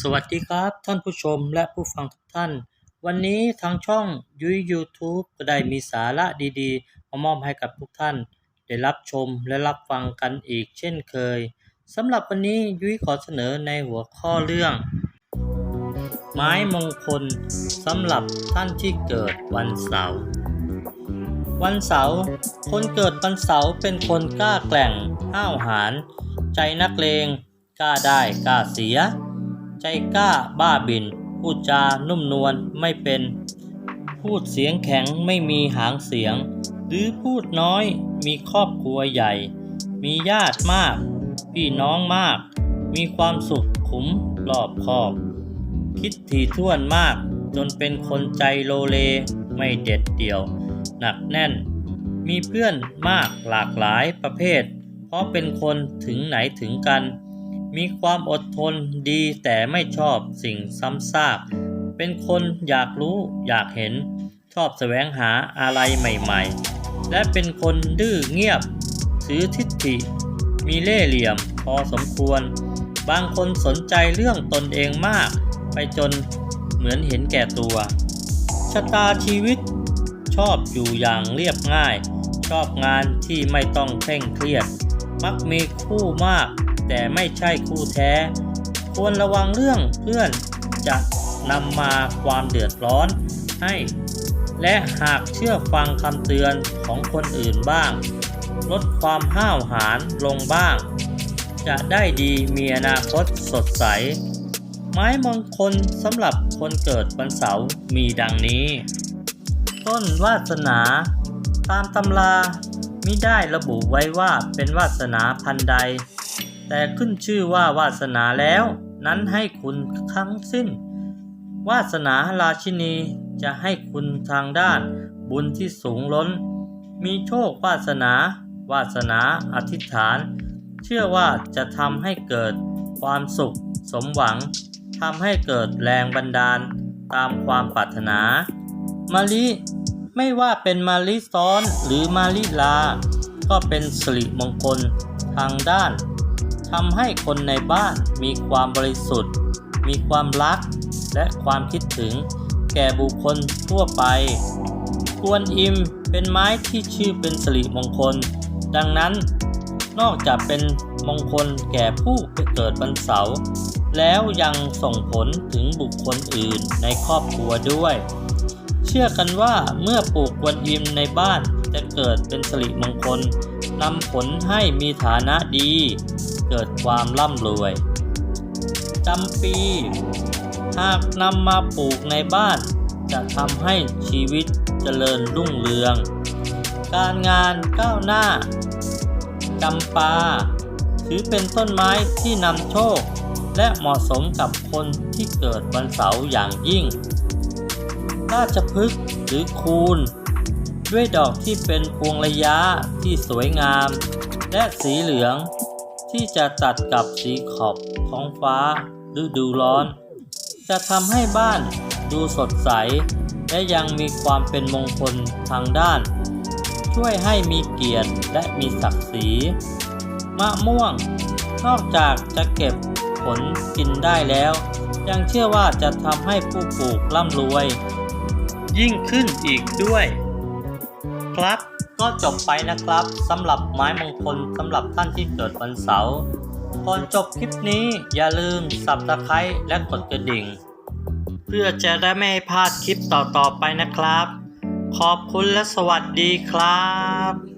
สวัสดีครับท่านผู้ชมและผู้ฟังทุกท่าน วันนี้ทางช่องยุ้ย YouTube ก็ได้มีสาระดีๆ มามอบให้กับทุกท่าน ได้รับชมและรับฟังกันอีกเช่นเคยสำหรับวันนี้ยุ้ยขอเสนอในหัวข้อเรื่อง ไม้มงคลสำหรับท่านที่เกิดวันเสาร์วันเสาร์คนเกิดวันเสาร์เป็นคนกล้าแกร่งห้าวหาญใจนักเลงกล้าได้กล้าเสีย ใจกล้าบ้าบิน พูดจานุ่มนวลไม่เป็น พูดเสียงแข็งไม่มีหางเสียง หรือพูดน้อยมีครอบครัวใหญ่ มีญาติมาก พี่น้องมาก มีความสุขขุมรอบคอบ คิดถี่ถ้วนมาก จนเป็นคนใจโลเลไม่เด็ดเดี่ยว หนักแน่น มีเพื่อนมากหลากหลายประเภท เพราะเป็นคนถึงไหนถึงกัน มีความอดทนดีแต่ไม่ชอบสิ่งซ้ำซาก เป็นคนอยากรู้อยากเห็น ชอบแสวงหาอะไรใหม่ๆ และเป็นคนดื้อเงียบถือทิฏฐิ มีเล่ห์เหลี่ยมพอสมควร บางคนสนใจเรื่องตนเองมาก ไปจนเหมือนเห็นแก่ตัวชะตาชีวิต ชอบอยู่อย่างเรียบง่าย ชอบงานที่ไม่ต้องเคร่งเครียด มักมีคู่มาก แต่ไม่ใช่คู่แท้ ควรระวังเรื่องเพื่อนจะนำมาความเดือดร้อนให้ และหากเชื่อฟังคำเตือนของคนอื่นบ้าง ลดความห้าวหาญลงบ้าง จะได้ดีมีอนาคตสดใส ไม้มงคลสำหรับคนเกิดวันเสาร์มีดังนี้ ต้นวาสนา ตามตำรามิได้ระบุไว้ว่าเป็นวาสนาพันใด แต่ขึ้นชื่อว่าวาสนาแล้ว นั้นให้คุณทั้งสิ้น วาสนาราชินีจะให้คุณทางด้านบุญที่สูงล้น มีโชควาสนา วาสนาอธิษฐาน เชื่อว่าจะทำให้เกิดความสุขสมหวังทำให้เกิดแรงบันดาลตามความปรารถนามาลิไม่ว่าเป็นมาลิซ้อนหรือมาลิลา ก็เป็นสิริมงคลทางด้าน ทำให้คนในบ้านมีความบริสุทธิ์ มีความรัก และความคิดถึง แก่บุคคลทั่วไปกวนอิมเป็นไม้ที่ชื่อเป็นสิริมงคล ดังนั้น นอกจากเป็นมงคลแก่ผู้เกิดวันเสาร์แล้วยังส่งผลถึงบุคคลอื่นในครอบครัวด้วย เชื่อกันว่าเมื่อปลูกกวนอิมในบ้าน จะเกิดเป็นสิริมงคลนำผลให้มีฐานะดี เกิดความร่ำรวยจำปี หากนำมาปลูกในบ้าน จะทำให้ชีวิตเจริญรุ่งเรือง การงานก้าวหน้าจำปาถือเป็นต้นไม้ที่นำโชค และเหมาะสมกับคนที่เกิดวันเสาร์อย่างยิ่ง ราชพฤกษ์หรือคูน ด้วยดอกที่เป็นพวงระยะที่สวยงาม และสีเหลืองที่จะตัดกับสีขอบท้องฟ้าฤดูร้อน จะทำให้บ้านดูสดใส และยังมีความเป็นมงคลทางด้าน ช่วยให้มีเกียรติและมีศักดิ์ศรีมะม่วง นอกจากจะเก็บผลกินได้แล้ว ยังเชื่อว่าจะทำให้ผู้ปลูกร่ำรวย ยิ่งขึ้นอีกด้วย ครับ ก็จบไปนะครับสำหรับไม้มงคลสำหรับท่านที่เกิดวันเสาร์ก่อนจบคลิปนี้อย่าลืมสับตะไคร้และกดกระดิ่ง เพื่อจะได้ไม่พลาดคลิปต่อๆไปนะครับ ขอบคุณและสวัสดีครับ